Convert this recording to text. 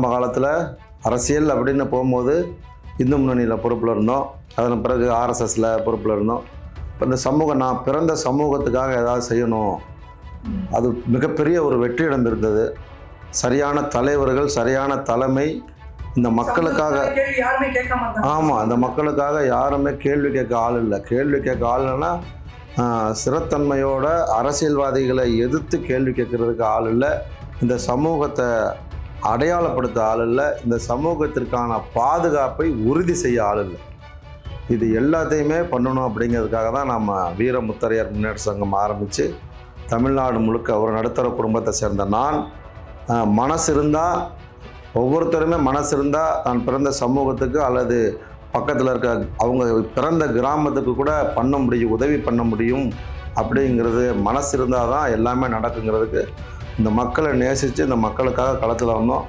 ஆரம்ப காலத்தில் அரசியல் அப்படின்னு போகும்போது இந்து முன்னணியில் பொறுப்பில் இருந்தோம். அதன் பிறகு ஆர்எஸ்எஸில் பொறுப்பில் இருந்தோம். இப்போ இந்த சமூகம் நான் பிறந்த சமூகத்துக்காக ஏதாவது செய்யணும். அது மிகப்பெரிய ஒரு வெற்றியிடம் இருந்தது சரியான தலைவர்கள் சரியான தலைமை இந்த மக்களுக்காக ஆமாம் அந்த மக்களுக்காக யாருமே கேள்வி கேட்க ஆள் இல்லை. கேள்வி கேட்க ஆள் இல்லைன்னா சிறத்தன்மையோட அரசியல்வாதிகளை எதிர்த்து கேள்வி கேட்கறதுக்கு ஆள் இல்லை. இந்த சமூகத்தை அடையாளப்படுத்த ஆள் இல்லை. இந்த சமூகத்திற்கான பாதுகாப்பை உறுதி செய்ய ஆள் இல்லை. இது எல்லாத்தையுமே பண்ணணும் அப்படிங்கிறதுக்காக தான் நம்ம வீர முத்தரையர் முன்னேற்ற சங்கம் ஆரம்பித்து தமிழ்நாடு முழுக்க ஒரு நடுத்தர குடும்பத்தை சேர்ந்த நான் மனசு இருந்தால் ஒவ்வொருத்தருமே மனசு இருந்தால் தான் பிறந்த சமூகத்துக்கு அல்லது பக்கத்தில் இருக்க அவங்க பிறந்த கிராமத்துக்கு கூட பண்ண முடியும் உதவி பண்ண முடியும் அப்படிங்கிறது மனசு இருந்தால் தான் எல்லாமே நடக்குங்கிறதுக்கு இந்த மக்களை நேசித்து இந்த மக்களுக்காக களத்தில் வந்தோம்.